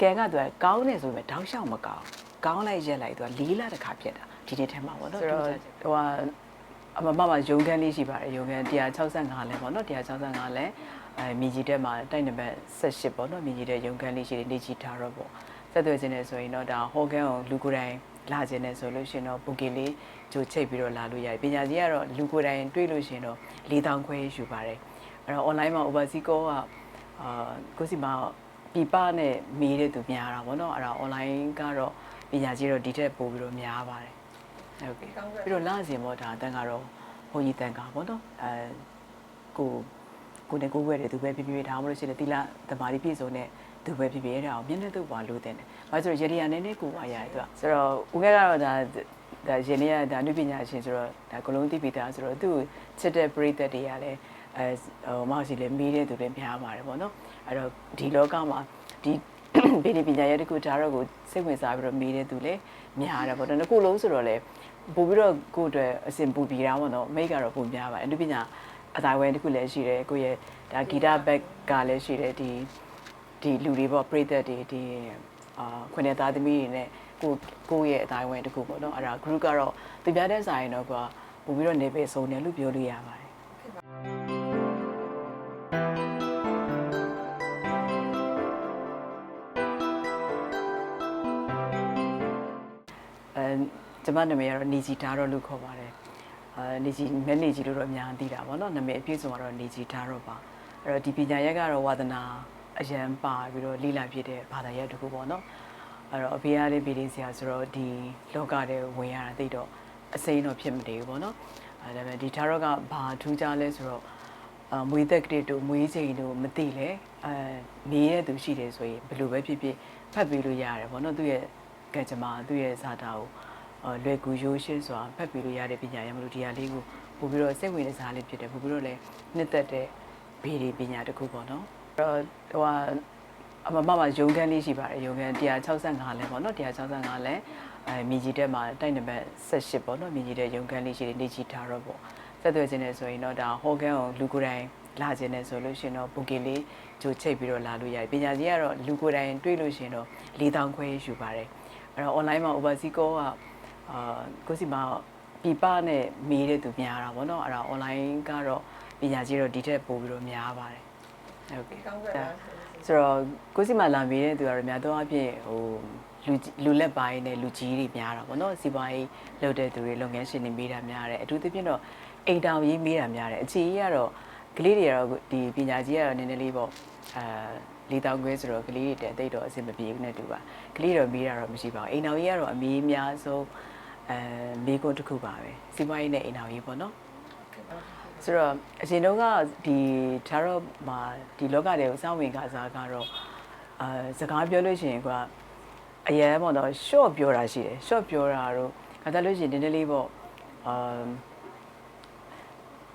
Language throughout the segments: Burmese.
ကဲကသူကကောင်းတယ်ဆိုပေမဲ့တောက်လျှောက်မကောင်းကောင်းလိုက်ရက်လိုက်သူကလေးလာတစ်ခါဖြစ်တာဒီနေ့ထဲမှာပေါ့နော်ဆိုတော့ဟိုကအမမမရုံခန်းလေးရှိပါတယ်ရုံခန်း165လဲပေါ့နော်165လဲအဲမြကြီးတက်မှာတိုက်နံပါတ်78ပေါ့နော်မြကြီးတက်ရုံခန်းလေးရှိတယ်နေချီထားတော့ပေါ့ဆက်သွယ်ခြင်းနဲ့ဆိုရင်တော့ဒါဟော်ကန်ကိုလူကိုယ်တိုင်လာခြင်းနဲ့ဆိုလို့ရှိရင်တော့ဘူကီလေးဂျိုချိတ်ပြီးတော့လာလို့ရတယ်ပညာကြီးကတော့လူကိုယ်တိုင်တွေ့လို့ရှိရင်တော့4000ခွဲယူပါတယ်အဲ့တော့ online မှာ overseas call ကအာကိုစီမှာ ပြပနဲ့မေးတဲ့သူများတာပေါ့နော်အဲ့ဒါ online ကတော့ပညာကြီးတော့ဒီထက်ပိုပြီးတော့များပါတယ်ဟုတ်ကဲ့ပြီးတော့လာစဉ်ပေါ့ဒါအတန်းကတော့ဘုန်းကြီးတန်ကပေါ့နော်အဲကိုကိုနဲ့ကိုဝဲတယ်သူပဲဖြစ်ဖြစ်ဒါမှမဟုတ်ရှင်တီလာတမာရီပြည့်စုံတဲ့သူပဲဖြစ်ဖြစ်အဲ့ဒါကိုမျက်နှာတုပ်ပါလို့တင်တယ်။ဘာလို့ဆိုတော့ရေဒီယာနည်းနည်းကိုပါရတယ်သူကဆိုတော့ဦးခဲကတော့ဒါဒါရှင်နေကဒါနုပညာရှင်ဆိုတော့ဒါကလုံးတိပိတာဆိုတော့သူ့ချစ်တဲ့ပရိသတ်တွေကလည်း အဲဟိုမောက်စီလည်းမေးတဲ့သူတွေများပါတယ်ပေါ့နော်။အဲ့တော့ဒီလောကမှာဒီဗေဒပညာရဲ့တခုဒါတော့ကိုစိတ်ဝင်စားပြီးတော့မေးတဲ့သူလည်းများတယ်ပေါ့နော်။တစ်ခုလုံးဆိုတော့လေပို့ပြီးတော့ကိုယ့်အတွက်အစဉ်ပူပြီးတာပေါ့နော်။မိတ်ကတော့ပုံများပါတယ်။အနုပညာအတိုင်းဝဲတစ်ခုလည်းရှိတယ်ကိုယ့်ရဲ့ဒါဂီတဘက်ကလည်းရှိတယ်ဒီဒီလူတွေပေါ့ပြိသက်တွေဒီအာခွနဲ့သားသမီးတွေနဲ့ကိုကိုယ့်ရဲ့အတိုင်းဝဲတစ်ခုပေါ့နော်အဲ့ဒါ group ကတော့သူပြတဲ့ဆိုင်တော့ကပို့ပြီးတော့နေပေဆုံးတယ်လို့ပြောလို့ရပါတယ် မနာမည်ကတော့နေဂျီတာတော့လို့ခေါ်ပါတယ်အဲနေဂျီမဲနေဂျီလို့တော့အများသိတာပေါ့နော်နာမည်အပြည့်စုံကတော့နေဂျီတာတော့ပါအဲ့တော့ဒီပညာရက်ကတော့ဝါသနာအရန်ပါပြီးတော့လိလာဖြစ်တဲ့ဘာသာရပ်တစ်ခုပေါ့နော်အဲ့တော့အဖေကလေးဗီဒီဆရာဆိုတော့ဒီလောကထဲဝင်ရတာသိတော့အစိမ်းတော့ဖြစ်မတည်ဘူးပေါ့နော်အဲဒါပေမဲ့ဒီတာရော့ကဘာထူးခြားလဲဆိုတော့အမွေသက်ကလေးတို့မွေးချိန်တို့မသိလဲအဲနေရတဲ့သူရှိတယ်ဆိုရင်ဘယ်လိုပဲဖြစ်ဖြစ်ဖတ်ပြီးလို့ရတယ်ပေါ့နော်သူ့ရဲ့ကံကြမ္မာသူ့ရဲ့ဇာတာကိုအော် လွယ်ကူရိုးရှင်းစွာဖတ်ပြီးလို့ရတဲ့ပညာရမလို့ဒီဟာလေးကိုပို့ပြီးတော့စိတ်ဝင်စားလေးဖြစ်တယ်ပို့ပြီးတော့လည်းနှစ်သက်တဲ့ဘေးဒီပညာတစ်ခုပေါ့နော်အဲ့တော့ဟိုကအမမမရုံခန်းလေးရှိပါတယ်ရုံခန်း165လဲပေါ့နော်165လဲအဲမြကြီးတက်မှာတိုက်နံပါတ်78ပေါ့နော်မြကြီးတက်ရုံခန်းလေးရှိတယ်နေချီထားတော့ပေါ့ဆက်သွယ်ခြင်းနဲ့ဆိုရင်တော့ဒါဟော်ကန်ကိုလူကိုယ်တိုင်လာခြင်းနဲ့ဆိုလို့ရှိရင်တော့ဘူကီလေးဂျိုချိတ်ပြီးတော့လာလို့ရတယ်ပညာကြီးကတော့လူကိုယ်တိုင်တွေ့လို့ရှိရင်တော့4000ခွဲယူပါတယ်အဲ့တော့ online မှာ overseas call က အာကိုစီမှာပြပနဲ့မေးတဲ့သူများတာပေါ့နော်အဲ့ဒါ online ကတော့ပညာကြီးတော့ဒီထက်ပိုပြီးတော့များပါတယ်ဟုတ်ကဲ့ဆိုတော့ကိုစီမှာလာမေးတဲ့သူကတော့များတော့အဖြစ်ဟိုလူလူလက်ပိုင်းနဲ့လူကြီးတွေများတာပေါ့နော်စီပွားရေးလုပ်တဲ့သူတွေလုပ်ငန်းရှင်တွေမေးတာများတယ်အထူးသဖြင့်တော့အိမ်တောင်ရေးမေးတာများတယ်အခြေကြီးကတော့ကလေးတွေကတော့ဒီပညာကြီးကတော့နည်းနည်းလေးပေါ့အာလေးတောင်ခွဲဆိုတော့ကလေးတွေတက်တိတ်တော့အဆင်မပြေဘူးနဲ့တူပါကလေးတော့မေးတာတော့မရှိပါဘူးအိမ်တော်ကြီးကတော့အမေးအများဆုံး အဲမေးခွန်းတစ်ခုပါပဲစီးပွားရေးနဲ့အိမ်တော်ကြီးပေါ့နော်ဆိုတော့အရင်တုန်းကဒီဒါတော့မှာဒီလောကတွေကိုစောင့်ဝင်ကစားကတော့အာစကားပြောလို့ရှိရင်ကအရင်ပေါ့နော် short ပြောတာရှိတယ် short ပြောတာတော့ခါကြလို့ရှိရင်နည်းနည်းလေးပေါ့အာ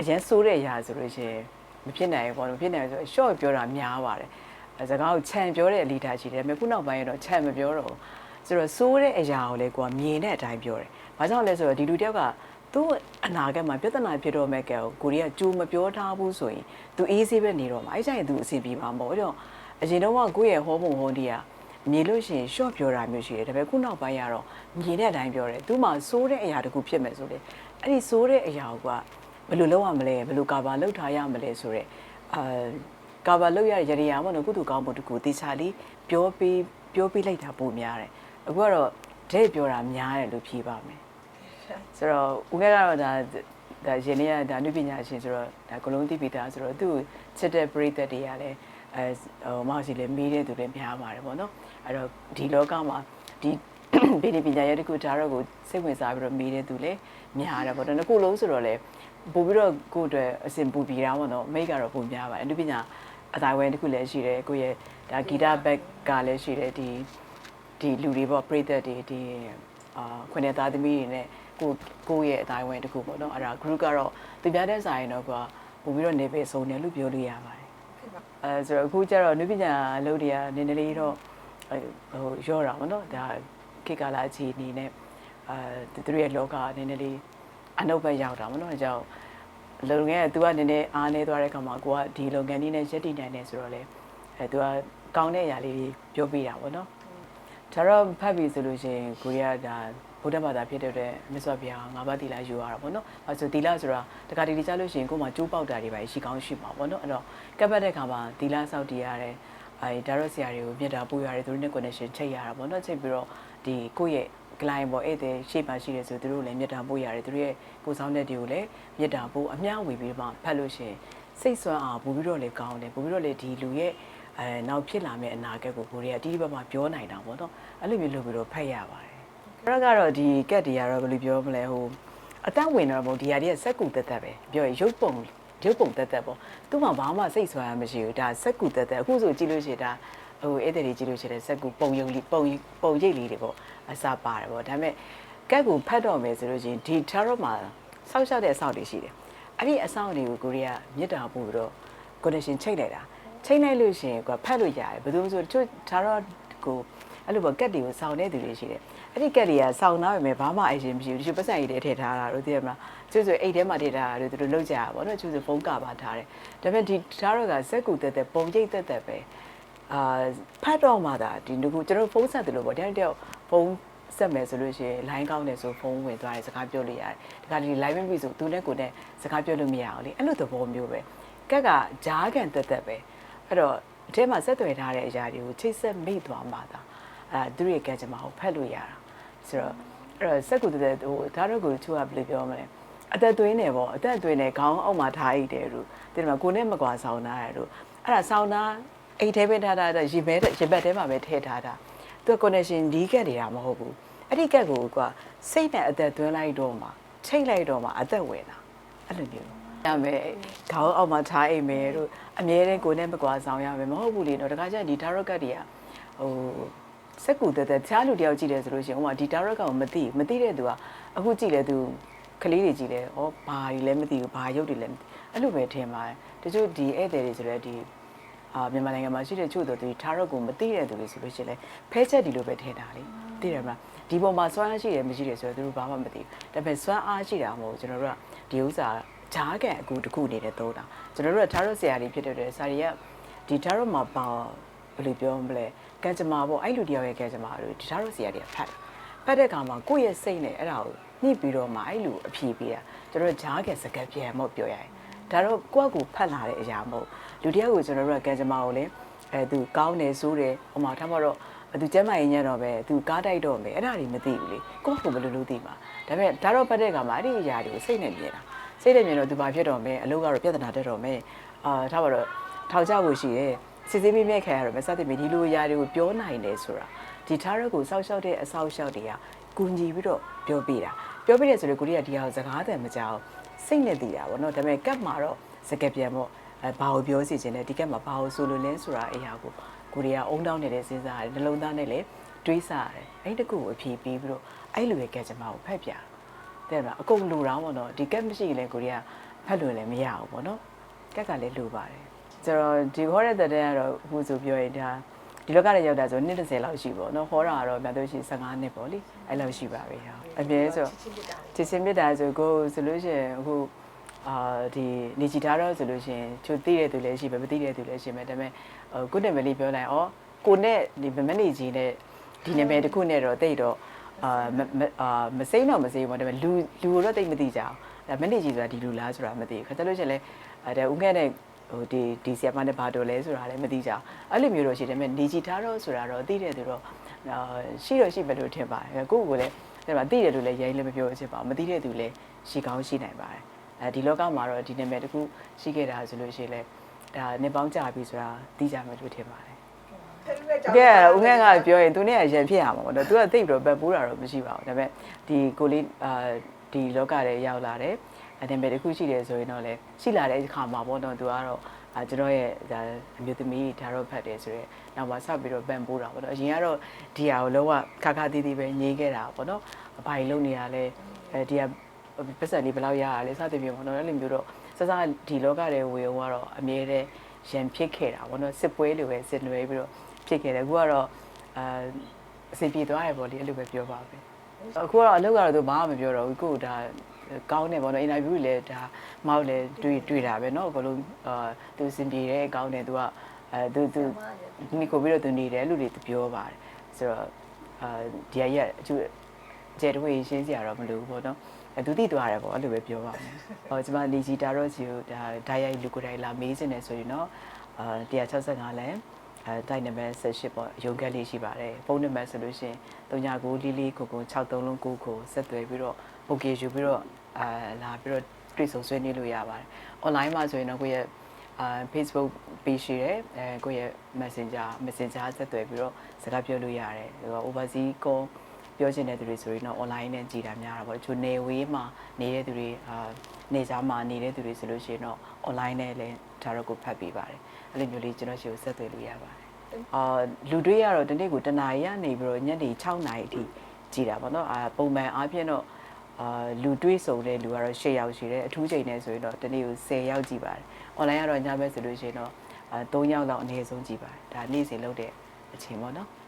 အရင်ဆိုးတဲ့အရာဆိုလို့ရှိရင်မဖြစ်နိုင်ဘူးပေါ့မဖြစ်နိုင်ဘူးဆို short ပြောတာများပါတယ်စကားကိုခြံပြောတဲ့အလီတာရှိတယ်ဒါပေမဲ့ခုနောက်ပိုင်းတော့ခြံမပြောတော့ဘူး ဆိုတော့စိုးတဲ့အရာကိုလည်းကိုကမြင်တဲ့အတိုင်းပြောတယ်။ဘာကြောင့်လဲဆိုတော့ဒီလူတယောက်ကသူ့အနာဂတ်မှာပြဿနာဖြစ်တော့မဲ့ကဲကိုကိုရီးယားကြိုးမပြောထားဘူးဆိုရင်သူအေးဆေးပဲနေတော့မှာအဲ့ကျရင်သူအဆင်ပြေမှာမဟုတ်တော့အရင်တော့ကကိုယ့်ရဲ့ဟောပုံဟောဒီကမြင်လို့ရှိရင် short ပြောတာမျိုးရှိတယ်ဒါပေမဲ့ခုနောက်ပိုင်းကတော့မြင်တဲ့အတိုင်းပြောတယ်သူမှစိုးတဲ့အရာတခုဖြစ်မယ်ဆိုလေအဲ့ဒီစိုးတဲ့အရာကဘယ်လိုလုပ်ရမလဲဘယ်လိုကာဗာလုပ်ထားရမလဲဆိုတော့အာကာဗာလုပ်ရရရရပေါ့နော်ကုသကောင်းမှုတခုတေချာလေးပြောပေးပြောပေးလိုက်တာပုံများတယ် အခုကတော့ဒဲ့ပြောတာများတယ်လို့ဖြေပါမယ်ဆိုတော့ဦးခဲကတော့ဒါဒါရှင်လေးကဒါနုပညာရှင်ဆိုတော့ဒါကလုံးတိပိတာဆိုတော့သူ့ချစ်တဲ့ပရိသတ်တွေကလည်းအဲဟိုမောက်စီလည်းမေးတဲ့သူတွေများပါတယ်ပေါ့နော်အဲ့တော့ဒီလောကမှာဒီဗေဒပညာရဲ့တခုဒါတော့ကိုစိတ်ဝင်စားပြီးတော့မေးတဲ့သူလည်းများတယ်ပေါ့နော်ခုလုံးဆိုတော့လေပို့ပြီးတော့ကိုယ့်အတွက်အစဉ်ပူပြီးတာပေါ့နော်မိတ်ကတော့ပုံများပါတယ်အနုပညာအတိုင်းဝဲတခုလည်းရှိတယ်ကိုယ့်ရဲ့ဒါဂီတဘက်ကလည်းရှိတယ်ဒီ ဒီလူတွေပေါ့ပရိသတ်တွေဒီအာခွနဲ့သားသမီးတွေနဲ့ကိုကိုယ့်ရဲ့အတိုင်းဝဲတခုပေါ့နော်အဲ့ဒါ group ကတော့သူပြတဲ့ဆိုင်တော့ကပို့ပြီးတော့နေပေဆုံးတယ်လို့ပြောလို့ရပါတယ်အဲဆိုတော့အခုကျတော့နုပညာအလုပ်တွေကနည်းနည်းလေးတော့ဟိုရော့တာပေါ့နော်ဒါခေတ်ကာလအခြေအနေနဲ့အာသူတို့ရဲ့လောကနည်းနည်းလေးအနှုတ်ဘက်ရောက်တာပေါ့နော်အဲကြောင့်လုပ်ငန်းက तू ကနည်းနည်းအားနေသွားတဲ့ခါမှာကိုကဒီလုပ်ငန်းလေးနဲ့ရက်တည်နိုင်တယ်ဆိုတော့လေအဲ तू ကကောင်းတဲ့အရာလေးတွေပြောပြတာပေါ့နော် ဒါတော့ဖတ်ပြီဆိုလို့ရှိရင်ကိုရီးယားဒါဗုဒ္ဓဘာသာဖြစ်တဲ့အတွက်မြတ်စွာဘုရားငါးပါးသီလယူရတာပေါ့နော်အဲဆိုသီလဆိုတာတခါတလေကြားလို့ရှိရင်ကိုယ်မှကျိုးပေါက်တာတွေပဲရှိကောင်းရှိမှာပေါ့နော်အဲ့တော့ကပ်ပတ်တဲ့ခါမှာသီလစောက်တည်ရတယ်အဲဒါရောဆရာတွေကိုမြတ်တာပို့ရတယ်သူတို့နဲ့ connection ချိတ်ရတာပေါ့နော်ချိတ်ပြီးတော့ဒီကိုယ့်ရဲ့ client ပေါ့အဲ့တဲ့ရှေ့မှာရှိတယ်ဆိုသူတို့လည်းမြတ်တာပို့ရတယ်သူတို့ရဲ့ကိုယ်ဆောင်တဲ့တွေကိုလည်းမြတ်တာပို့အမျှဝေပြီးမှဖတ်လို့ရှိရင်စိတ်ဆွမ်းအောင်ပို့ပြီးတော့လည်းကောင်းတယ်ပို့ပြီးတော့လည်းဒီလူရဲ့ အဲနောက်ဖြစ်လာမယ့်အနာဂတ်ကိုကိုရီးယားအတီးဒီဘက်မှာပြောနိုင်တာပေါ့နော်အဲ့လိုမျိုးလုပ်ပြီးတော့ဖတ်ရပါတယ်အဲ့တော့ကတော့ဒီကက်တွေကတော့ဘယ်လိုပြောမလဲဟိုအတန်းဝင်တော့မဟုတ်ဒီဟာတွေကစက်ကူတက်တက်ပဲပြောရင်ရုပ်ပုံရုပ်ပုံတက်တက်ပေါ့သူ့မှာဘာမှစိတ်ဆွမ်းရမရှိဘူးဒါစက်ကူတက်တက်အခုဆိုကြည့်လို့ရှိရင်ဒါဟိုအဲ့တဲ့တွေကြည့်လို့ရှိရင်စက်ကူပုံယုံလေးပုံပုံရိပ်လေးတွေပေါ့အစပါတယ်ပေါ့ဒါပေမဲ့ကက်ကိုဖတ်တော့မယ်ဆိုလို့ရှိရင်ဒီ tarot မှာဆောက်ရှောက်တဲ့အဆောက်တွေရှိတယ်အဲ့ဒီအဆောက်တွေကိုကိုရီးယားမြစ်တာပို့ပြီးတော့ connection ချိန်လိုက်တာ ချိန်လိုက်လို့ရှိရင်ကဖတ်လို့ရတယ်ဘယ်သူမှဆိုတချို့ tarot ကိုအဲ့လိုပေါ့ကက်တွေကိုစောင်းနေသူတွေရှိတယ်အဲ့ဒီကက်တွေကစောင်းသားပဲမဲ့ဘာမှအရင်မရှိဘူးတချို့ပတ်စံရည်တွေထည့်ထားတာတို့သိရမလားကျို့ဆိုအိတ်ထဲမှာထည့်ထားတာတို့သူတို့လောက်ကြတာပေါ့နော်ကျို့ဆိုဖုန်းကပါထားတယ်ဒါပေမဲ့ဒီ tarot ကစက်ကူတက်တက်ပုံကျိတ်တက်တက်ပဲအာဖတ်တော့မှသာဒီငခုကျွန်တော်ဖုန်းဆက်တယ်လို့ပေါ့တရားတယောက်ဖုန်းဆက်မယ်ဆိုလို့ရှိရင် line ကောင်းတယ်ဆိုဖုန်းဝင်သွားတယ်စကားပြောလို့ရတယ်ဒါကဒီ line မပြီးဆိုသူနဲ့ကိုယ်နဲ့စကားပြောလို့မရအောင်လေအဲ့လိုသဘောမျိုးပဲကက်ကဂျားကန်တက်တက်ပဲ အဲ့တော့အထဲမှာဆက်သွယ်ထားတဲ့အရာတွေကိုချိတ်ဆက်မိသွားမှသာအဲသူတို့ရဲ့ကက်ချင်မှာကိုဖတ်လို့ရတာဆိုတော့အဲ့တော့စက်ကူတက်တက်ဟိုဒါတော့ကိုသူကဘယ်လိုပြောမလဲအသက်သွင်းနေပေါ့အသက်သွင်းနေခေါင်းအောက်မှာထားရည်တယ်လို့ဒီမှာကိုနဲ့မကွာဆောင်တာရလို့အဲ့ဒါဆောင်တာအိတ်ထဲပဲထားတာရေဘဲရေဘက်ထဲမှာပဲထည့်ထားတာသူက connection ဒီကက်နေတာမဟုတ်ဘူးအဲ့ဒီကက်ကိုကစိတ်နဲ့အသက်သွင်းလိုက်တော့မှချိတ်လိုက်တော့မှအသက်ဝင်တာအဲ့လိုမျိုး ရမယ်ခေါင်းအောက်မှာထားအိမ်မယ်တို့အမြဲတမ်းကိုနဲ့မကွာဆောင်ရမယ်မဟုတ်ဘူးလေတော့တခါကျရင်ဒီ tarot card တွေကဟိုစက်ကူတက်တက်တခြားလူတယောက်ကြည့်တယ်ဆိုလို့ရှိရင်ဟိုမှာဒီ tarot card ကိုမသိမသိတဲ့သူကအခုကြည့်လဲသူကလေးတွေကြည့်လဲဩဘာတွေလဲမသိဘူးဘာရုပ်တွေလဲမသိအဲ့လိုပဲထင်ပါတယ်တချို့ဒီဧည့်သည်တွေဆိုလဲဒီအာမြန်မာနိုင်ငံမှာရှိတဲ့ချို့တို့ဒီ tarot ကိုမသိတဲ့သူတွေဆိုလို့ရှိရင်လဲဖဲချက်ဒီလိုပဲထည့်တာလေသိတယ်မလားဒီပုံမှာစွမ်းအားရှိတယ်မရှိတယ်ဆိုတော့သူတို့ဘာမှမသိဘူးဒါပေမဲ့စွမ်းအားရှိတာမဟုတ်ကျွန်တော်တို့ကဒီဥစ္စာ ဂျားကန်အကူတစ်ခုအနေနဲ့သုံးတာကျွန်တော်တို့က tarot ဆရာတွေဖြစ်တဲ့အတွက်ဆရာတွေကဒီ tarot မှာပါဘယ်လိုပြောမလဲကံကြမ္မာပေါ့အဲ့လူတယောက်ရဲ့ကံကြမ္မာတို့ဒီ tarot ဆရာတွေကဖတ်တာဖတ်တဲ့အခါမှာကိုယ့်ရဲ့စိတ်နဲ့အဲ့ဒါကိုညှိပြီးတော့မှအဲ့လူအဖြေပေးတာကျွန်တော်တို့ဂျားကန်စကားပြန်မဟုတ်ပြောရရင်ဒါတော့ကိုယ့်အကူဖတ်လာတဲ့အရာမဟုတ်လူတယောက်ကိုကျွန်တော်တို့ကကံကြမ္မာကိုလည်းအဲသူကောင်းတယ်ဆိုးတယ်ဟိုမှာထားမှတော့သူကျမ်းမာရေးညံ့တော့ပဲသူကားတိုက်တော့မယ်အဲ့ဒါတွေမသိဘူးလေကိုယ့်ကိုယ်ဘယ်လိုလုပ်သိမှာဒါပေမဲ့ဒါတော့ပတ်တဲ့ကမှာအဲ့ဒီအရာတွေကိုစိတ်နဲ့မြင်တာ စိတ်နဲ့မြင်တော့သူဘာဖြစ်တော့မယ်အလုပ်ကတော့ပြဿနာတက်တော့မယ်အာထားပါတော့ထောက်ကြဖို့ရှိတယ်စစ်စစ်မိမဲ့ခံရတော့မယ်စသဖြင့်ဒီလိုအရာတွေကိုပြောနိုင်တယ်ဆိုတာဒီထားရက်ကိုစောက်ရှောက်တဲ့အဆောက်ရှောက်တွေကကူညီပြီးတော့ပြောပြတာပြောပြတယ်ဆိုလို့ကိုရီးယားဒီဟာကိုစကားတယ်မကြောက်စိတ်နဲ့တည်တာပေါ့နော်ဒါပေမဲ့ကတ်မှာတော့စကပြန်ပေါ့အဲဘာကိုပြောစီခြင်းလဲဒီကတ်မှာဘာကိုဆိုလို့လဲဆိုတာအရာကိုကိုရီးယားအုံတောင်းနေတဲ့စဉ်းစားရတယ်နှလုံးသားနဲ့လည်းတွေးစားရတယ်အဲ့ဒီတကူကိုအဖြေပေးပြီးတော့အဲ့လိုရဲ့ကတ်ချင်မကိုဖက်ပြတဲ့ လားအကုန်လူတော့ပေါ့နော်ဒီကတ်မရှိရင်လည်းကိုရီးယားဖက်လို့လည်းမရဘူးပေါ့နော်ကက်ကလည်းလူပါတယ်ကျွန်တော်ဒီခေါ်တဲ့တဲ့ကတော့အခုဆိုပြောရင်ဒါဒီလောကထဲရောက်တာဆိုနှစ်30လောက်ရှိပေါ့နော်ဟောတာကတော့များတော့ရှိ15နှစ်ပေါ့လေအဲ့လောက်ရှိပါပြီဟာအမြဲဆိုချစ်ချင်းမြတ်တာဆိုကိုဆိုလို့ရှိရင်အခုအာဒီနေကြည်ထားတော့ဆိုလို့ရှိရင်ချိုသိတဲ့သူလည်းရှိပဲမသိတဲ့သူလည်းရှိမယ်ဒါပေမဲ့ကိုနဲ့မလေးပြောလိုက်ဩကိုနဲ့ဒီမနေကြီးနဲ့ဒီနာမည်တစ်ခုနဲ့တော့တိတ်တော့ အာအာမစိမ့်တော့မစိမ့်ဘူးဒါပေမဲ့လူလူတော့တိတ်မသိကြအောင်ဒါမနေကြီးဆိုတာဒီလူလားဆိုတာမသိဘူးခါကြလို့ရှိရင်လည်းအဲဦးငဲ့နဲ့ဟိုဒီဒီဆီယမနဲ့ဘာတော်လဲဆိုတာလည်းမသိကြအောင်အဲ့လိုမျိုးတော့ရှိတယ်မဲ့နေကြည်ထားတော့ဆိုတာတော့သိတဲ့သူတော့ရှိတော့ရှိပဲလို့ထင်ပါတယ်ကိုကိုလည်းဒါမှသိတယ်လို့လည်းရိုင်းလည်းမပြောချင်ပါဘူးမသိတဲ့သူလည်းရှိကောင်းရှိနိုင်ပါတယ်အဲဒီလောကမှာတော့ဒီနာမည်တစ်ခုရှိခဲ့တာဆိုလို့ရှိရင်လည်းဒါနေပေါင်းကြပြီဆိုတာသိကြမယ်လို့ထင်ပါတယ် ကဲဦးငဲကပြောရင်သူနဲ့ရန်ဖြစ်ရမှာပေါ့နော်သူကသိပြီးတော့ပတ်ပိုးတာတော့မရှိပါဘူးဒါပေမဲ့ဒီကိုလေးအာဒီလောကထဲရောက်လာတယ်အတန်ပဲတစ်ခုရှိတယ်ဆိုရင်တော့လေရှိလာတဲ့အခါမှာပေါ့နော်သူကတော့အဲကျွန်တော်ရဲ့ဒါအမျိုးသမီးဒါတော့ဖတ်တယ်ဆိုတော့နောက်မှဆက်ပြီးတော့ပန်ပိုးတာပေါ့နော်အရင်ကတော့ဒီဟာကိုလုံးဝခါခါတီးတီးပဲညင်းခဲ့တာပေါ့နော်ဘာကြီးလုံနေရလဲအဲဒီကပတ်စံလေးဘယ်လောက်ရရလဲစသဖြင့်ပေါ့နော်အဲ့လိုမျိုးတော့စစဒီလောကထဲဝေုံကတော့အမြဲတမ်းရန်ဖြစ်ခဲ့တာပေါ့နော်စစ်ပွဲလိုပဲစစ်နွယ်ပြီးတော့ ဖြစ်ခဲ့တယ်အခုကတော့အာအစီပြေသွားရပေါ့လေအဲ့လိုပဲပြောပါပဲအခုကတော့အလုပ်ကတော့သူဘာမှမပြောတော့ဘူးကိုဒါကောင်းတယ်ပေါ့နော်အင်တာဗျူးလည်းဒါမောက်လည်းတွေ့တွေ့တာပဲเนาะဘလို့အာသူစင်ပြေတယ်ကောင်းတယ်သူကအဲသူသူ မိကိုပြီးတော့သူနေတယ်လို့တွေပြောပါတယ်ဆိုတော့အာဒီရက်ရက်အကျကျဲတွေရှင်းစရာတော့မလိုဘူးပေါ့နော်အဲသူသိသွားတယ်ပေါ့အဲ့လိုပဲပြောပါမယ်ဟောကျွန်မနေကြီးတာတော့စီကိုဒါဓာတ်ရိုက်လူကိုယ်တိုင်လာမေးစင်တယ်ဆိုရင်တော့အာ165လဲ အဲတိုက်နံပါတ်18ပေါ့ရုံကက်လေးရှိပါတယ်ဖုန်းနံပါတ်ဆိုလို့ရှိရင်39လေးလေးကိုကို63လုံး9ကိုဆက်သွယ်ပြီးတော့ okay ယူပြီးတော့အာလာပြီးတော့တွေ့ဆုံဆွေးနွေးလို့ရပါတယ် online မှာဆိုရင်တော့ကိုယ့်ရဲ့အာ Facebook page ရှိတယ်အဲကိုယ့်ရဲ့ Messenger Messenger ဆက်သွယ်ပြီးတော့စကားပြောလို့ရတယ်ဟို overseas call ပြောချင်တဲ့သူတွေဆိုရင်တော့ online နဲ့ကြည်တာများတာပေါ့တချို့နေဝေးမှာနေတဲ့သူတွေအာနေသားမှာနေတဲ့သူတွေဆိုလို့ရှိရင်တော့ online နဲ့လည်းဒါတော့ကိုဖတ်ပေးပါတယ် အဲ့လိုမျိုးလေးကျွန်တော်ရှိကိုဆက်သွယ်လို့ရပါတယ်အာလူတွေကတော့ဒီနေ့ကိုတနာရီကနေပြီးတော့ညနေ6နာရီအထိကြည်တာပေါ့နော်အာပုံမှန်အားဖြင့်တော့အာလူတွေးဆုံတဲ့လူကတော့၈ယောက်ရှိတယ်အထူးချိန်နဲ့ဆိုရင်တော့တနေ့ကို10ယောက်ကြည့်ပါတယ်။ online ကတော့ညဘက်ဆိုလို့ရှိရင်တော့အာ3ယောက်လောက်အနည်းဆုံးကြည့်ပါတယ်။ဒါနေ့စဉ်လုပ်တဲ့အချိန်ပေါ့နော်။